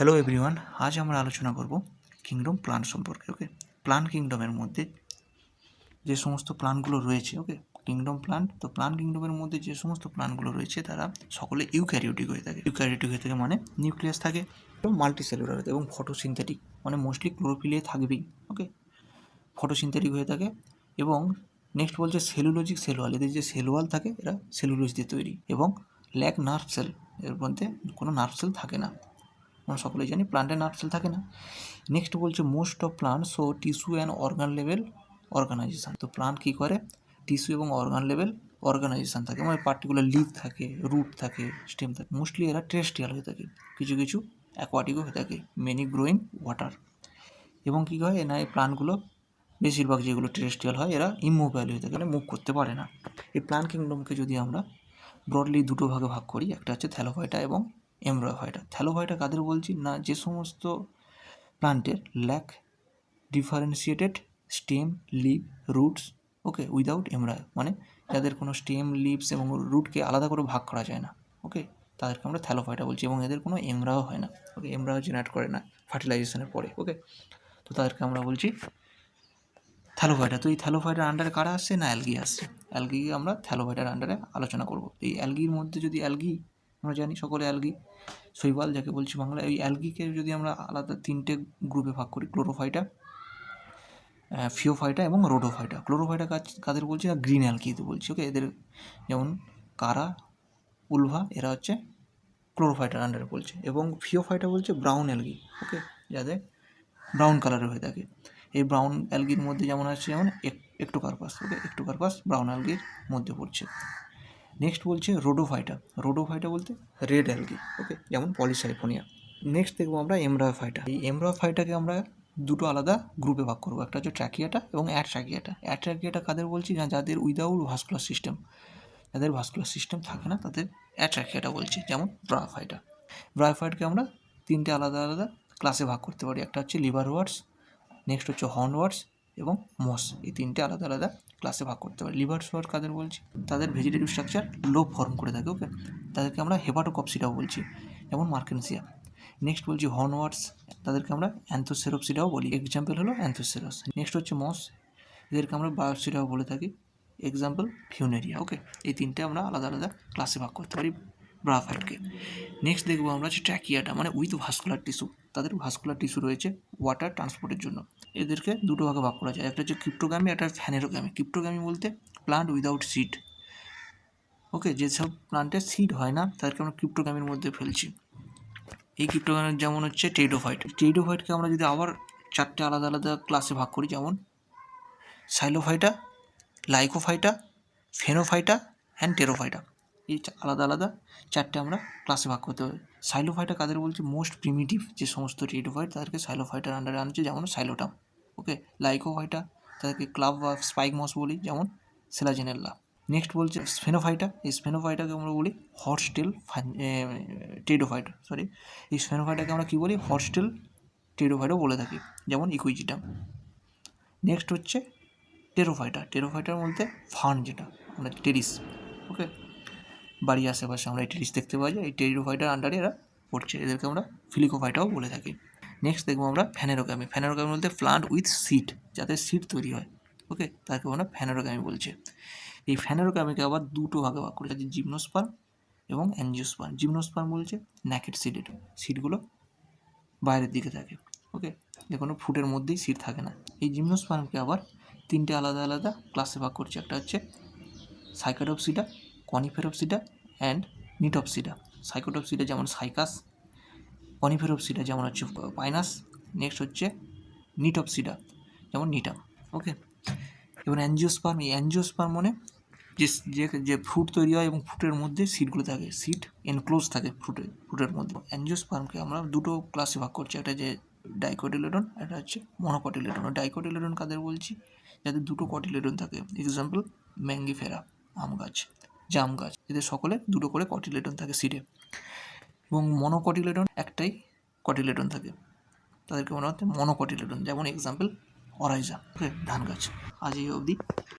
Hello everyone আজ আমরা আলোচনা করব কিংডম প্লান সম্পর্কে ওকে প্লান কিংডমের মধ্যে যে সমস্ত প্লানগুলো রয়েছে ওকে কিংডম প্লান তো প্লান কিংডমের মধ্যে যে সমস্ত প্লানগুলো রয়েছে, তারা সকলে ইউক্যারিওটিক হয়ে থাকে। ইউক্যারিওটিক হয়ে থাকে মানে নিউক্লিয়াস থাকে, এবং মাল্টি সেলুলার এবং ফটোসিনথেটিক মানে মোস্টলি ক্লোরোফিলে থাকবেই ওকে ফটোসিনথেটিক হয়ে থাকে, এবং নেক্সট বলছে সেলুলোজিক সেলওয়াল এদের যে সেলওয়াল থাকে, এরা সেলুলোজ দিয়ে তৈরি, এবং ল্যাক নার্ভ সেল এর মধ্যে কোনো নার্ভ সেল থাকে না। আমরা সকলেই জানি প্লান্টে নার্ভ সেল থাকে না। নেক্সট বলছে most of plants so tissue and organ level organisation তো প্লান্ট কী করে? টিস্যু এবং অর্গান লেভেল অর্গানাইজেশন থাকে। মানে পার্টিকুলার লিভ থাকে রুট থাকে স্টেম থাকে। মোস্টলি এরা টেরেস্ট্রিয়াল হয়ে থাকে। কিছু কিছু অ্যাকোয়াটিকও হয়ে থাকে। মেনি গ্রোয়িং ওয়াটার এবং কী হয় না এই প্লান্টগুলো বেশিরভাগ যেগুলো টেরেস্ট্রিয়াল হয়, এরা ইমোবাইল হয়ে থাকে। মানে মুভ করতে পারে না। এই প্লান্ট কিংডমকে যদি আমরা ব্রডলি দুটো ভাগে ভাগ করি, একটা হচ্ছে থ্যালোফাইটা এবং এমব্রোফাইটা থ্যালোফাইটা কাদের বলছি? না, যে সমস্ত প্লান্টের lack differentiated stem leaf roots okay without এমরা মানে যাদের কোনো স্টেম লিভস এবং রুটকে আলাদা করে ভাগ করা যায় না ওকে তাদেরকে আমরা থ্যালোফাইটা বলছি এবং এদের কোনো এমরাও হয় না ওকে এমরাও জেনারেট করে না ফার্টিলাইজেশনের পরে ওকে তো তাদেরকে আমরা বলছি থ্যালোফাইটা তো এই থ্যালোফাইটার আন্ডারে কারা আসছে? না অ্যালগি আসছে। অ্যালগি আমরা থ্যালোফাইটার আন্ডারে আলোচনা করব। এই অ্যালগির মধ্যে যদি অ্যালগি আমরা জানি সকলে অ্যালগি, শৈবাল যাকে বলছি বাংলা এই অ্যালগিকে যদি আমরা আলাদা তিনটে গ্রুপে ভাগ করি, ক্লোরোফাইটা ফিওফাইটা এবং রোডোফাইটা। ক্লোরোফাইটা কাজ, কাদের বলছি না? গ্রিন অ্যালগিতে বলছি ওকে এদের যেমন কারা, উলভা, এরা হচ্ছে ক্লোরোফাইটার আন্ডারে বলছে। এবং ফিওফাইটা বলছে ব্রাউন অ্যালগি ওকে যাদের ব্রাউন কালারের হয়ে থাকে। এই ব্রাউন অ্যালগির মধ্যে যেমন আছে যেমন একটোকার্পাস ওকে একটু কার্পাস ব্রাউন অ্যালগির মধ্যে পড়ছে। নেক্সট বলছে রোডোফাইটা রোডোফাইটা বলতে রেড অ্যালগি ওকে যেমন পলিসাইফোনিয়া নেক্সট দেখব আমরা এমব্রয়ফাইটা এই এমব্রয়ফাইটাকে আমরা দুটো আলাদা গ্রুপে ভাগ করব। একটা হচ্ছে ট্র্যাকিয়াটা এবং অ্যাট্র্যাকিয়াটা অ্যাট্র্যাকিয়াটা কাদের বলছি না? যাদের উইদাউট ভাস্কুলার সিস্টেম যাদের ভাস্কুলার সিস্টেম থাকে না, তাদের অ্যাট্র্যাকিয়াটা বলছি, যেমন ব্রাফাইটা ব্রাফাইটকে আমরা তিনটে আলাদা আলাদা ক্লাসে ভাগ করতে পারি। একটা হচ্ছে লিভার ওয়ার্ডস নেক্সট হচ্ছে হর্ন ওয়ার্ডস এবং মস এই তিনটে আলাদা আলাদা ক্লাসে ভাগ করতে পারি। লিভার সোয়ার কাদের বলছি? তাদের ভেজিটেটিভ স্ট্রাকচার লো ফর্ম করে থাকে ওকে তাদেরকে আমরা হেপাটোকপসিটাও বলছি, যেমন মার্কেনসিয়া নেক্সট বলছি হর্নওয়ার্ডস তাদেরকে আমরা অ্যান্থোসেরোপসিটাও বলি। এক্সাম্পল হলো অ্যান্থোসেরস নেক্সট হচ্ছে মস এদেরকে আমরা বায়োসিডাও বলে থাকি। এক্সাম্পল ফিউনেরিয়া ওকে এই তিনটে আমরা আলাদা আলাদা ক্লাসে ভাগ করতে পারি। ব্রাফাইটকে নেক্সট দেখব আমরা হচ্ছে ট্র্যাকিয়াটা মানে উইথ ভাস্কুলার টিস্যু তাদের ভাস্কুলার টিস্যু রয়েছে ওয়াটার ট্রান্সপোর্টের জন্য। এদেরকে দুটো ভাগে ভাগ করা যায়। একটা হচ্ছে ক্রিপ্টোগ্যামি একটা ফ্যানেরোগ্যামি ক্রিপ্টোগ্যামি বলতে প্লান্ট উইদাউট সিড ওকে যেসব প্লান্টের সিড হয় না, তাদেরকে আমরা ক্রিপ্টোগ্যামির মধ্যে ফেলছি। এই ক্রিপ্টোগ্যামের যেমন হচ্ছে টেডোফাইট টেডোফাইটকে আমরা যদি আবার চারটে আলাদা আলাদা ক্লাসে ভাগ করি, যেমন সাইলোফাইটা লাইকোফাইটা ফেনোফাইটা অ্যান্ড টেরোফাইটা এই আলাদা আলাদা চারটে আমরা ক্লাসে ভাগ করতে পারি। সাইলোফাইটা কাদের বলছি? মোস্ট প্রিমিটিভ যে সমস্ত টেডোফাইট তাদেরকে সাইলোফাইটার আন্ডারে আনছে, যেমন সাইলোটাম ওকে লাইকোফাইটা তাদেরকে ক্লাব বা স্পাইক মস বলি, যেমন সেলাজেনেল্লা নেক্সট বলছে স্ফেনোফাইটা এই স্ফেনোফাইটাকে আমরা বলি হটস্টেল টেডোফাইট সরি এই স্ফেনোফাইটাকে আমরা কী বলি? হটস্টেল টেডোফাইটও বলে থাকি, যেমন ইকুইজিটাম নেক্সট হচ্ছে টেরোফাইটা টেরোফাইটার মধ্যে ফান যেটা আমরা টেরিস ওকে বাড়ির আশেপাশে আমরা এই টেরিস দেখতে পাওয়া যায়। এই টেরিডোফাইটার আন্ডারে এরা পড়ছে। এদেরকে আমরা ফিলিকোফাইটাও বলে থাকি। নেক্সট দেখব আমরা ফ্যানেরোগ্যামি ফ্যানেরোগ্যামি বলতে প্লান্ট উইথ সিট যাতে সিট তৈরি হয়। ওকে তাকে আমরা ফ্যানেরোগ্যামি বলছে। এই ফ্যানেরোগ্যামিকে আবার দুটো ভাগে ভাগ করে করেছে জিমনোস্পার্ম এবং অ্যানজিওস্পার্ম জিমনোস্পার্ম বলছে ন্যাকেট সিডেড সিটগুলো বাইরের দিকে থাকে। ওকে যে কোনো ফুটের মধ্যেই সিট থাকে না। এই জিমনোস্পার্মকে আবার তিনটে আলাদা আলাদা ক্লাসে ভাগ করছে। একটা হচ্ছে সাইকাটোপসিডা কনিফেরোপসিডা অ্যান্ড নিটপসিডা। সাইকোটপসিডা যেমন সাইকাস, কনিফেরোপসিডা যেমন হচ্ছে পাইনাস নেক্সট হচ্ছে নিটপসিডা যেমন নিটাম ওকে এবং অ্যানজিওস্পার্ম এই অ্যানজিওস্পার্ম মানে যে যে ফ্রুট তৈরি হয় এবং ফ্রুটের মধ্যে সিডগুলো থাকে সিড এনক্লোজ থাকে ফ্রুটে ফ্রুটের মধ্যে। অ্যানজিওস্পার্মকে আমরা দুটো ক্লাসে ভাগ করছি, একটা যে ডাইকোটিলেডন একটা হচ্ছে মনোকটিলেডন ডাইকোটিলেডন কাদের বলছি? যাদের দুটো কটিলেডন থাকে। এক্সাম্পল ম্যাঙ্গিফেরা আম গাছ। জাম গাছ, এদের সকলে দুটো করে কটিলেটন থাকে সিডে এবং মনোকটিলেটন একটাই কটিলেটন থাকে। তাদেরকে মনে হচ্ছে মনোকটিলেটন যেমন এক্সাম্পল অরাইজা ধান গাছ। আজ এই অবধি।